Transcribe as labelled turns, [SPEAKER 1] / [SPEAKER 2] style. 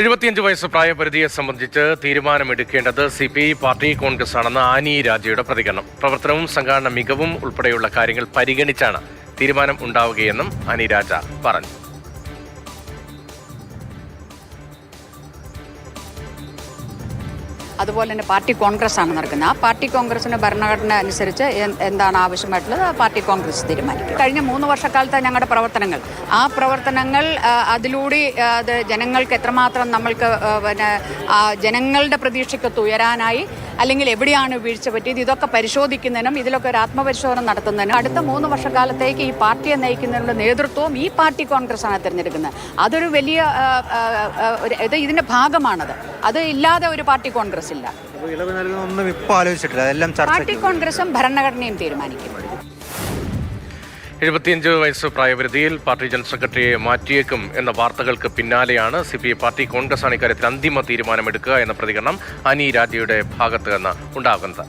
[SPEAKER 1] എഴുപത്തിയഞ്ച് വയസ്സ് പ്രായപരിധിയെ സംബന്ധിച്ച് തീരുമാനമെടുക്കേണ്ടത് C P I party Congress ആണെന്ന് ആനി രാജയുടെ പ്രതികരണം. പ്രവർത്തനവും സംഘാടന മികവും ഉൾപ്പെടെയുള്ള കാര്യങ്ങൾ പരിഗണിച്ചാണ് തീരുമാനം ഉണ്ടാവുകയെന്നും ആനി രാജ പറഞ്ഞു.
[SPEAKER 2] അതുപോലെ തന്നെ പാർട്ടി കോൺഗ്രസ് ആണ് നടക്കുന്നത്. ആ പാർട്ടി കോൺഗ്രസിന്റെ ഭരണഘടന അനുസരിച്ച് എന്താണ് ആവശ്യമായിട്ടുള്ളത്? ആ പാർട്ടി കോൺഗ്രസ് തീരുമാനിക്കും. കഴിഞ്ഞ മൂന്ന് വർഷക്കാലത്തെ ഞങ്ങളുടെ പ്രവർത്തനങ്ങൾ. ആ പ്രവർത്തനങ്ങൾ അതിലൂടെ അത് ജനങ്ങൾക്ക് എത്രമാത്രം നമ്മൾക്ക് പിന്നെ ജനങ്ങളുടെ പ്രതീക്ഷയ്ക്കൊത്ത് ഉയരാനായി അല്ലെങ്കിൽ എവിടെയാണ് വീഴ്ച പറ്റിയത് ഇതൊക്കെ പരിശോധിക്കുന്നതിനും ഇതിലൊക്കെ ഒരു ആത്മപരിശോധന നടത്തുന്നതിനും അടുത്ത മൂന്ന് വർഷക്കാലത്തേക്ക് ഈ പാർട്ടിയെ നയിക്കുന്നതിനുള്ള നേതൃത്വവും ഈ പാർട്ടി കോൺഗ്രസ് ആണ് തിരഞ്ഞെടുക്കുന്നത്. അതൊരു വലിയ ഇത് ഇതിന്റെ ഭാഗമാണത്. അത് ഇല്ലാതെ ഒരു പാർട്ടി കോൺഗ്രസ് ഇല്ല.
[SPEAKER 3] അപ്പോൾ ഇളവ് നൽകുന്നൊന്നും ഇപ്പോൾ ആലോചിച്ചിട്ടില്ല. അതെല്ലാം
[SPEAKER 2] പാർട്ടി കോൺഗ്രസും ഭരണഘടനയും തീരുമാനിക്കും.
[SPEAKER 1] എഴുപത്തിയഞ്ച് വയസ്സ് പ്രായപരിധിയിൽ പാർട്ടി ജനറൽ സെക്രട്ടറിയെ മാറ്റിയേക്കും എന്ന വാർത്തകൾക്ക് പിന്നാലെയാണ് C P I party Congress ആണ് ഇക്കാര്യത്തിൽ അന്തിമ തീരുമാനമെടുക്കുക എന്ന പ്രതികരണം അനി രാജയുടെ ഭാഗത്ത് നിന്ന് ഉണ്ടാകുന്നത്.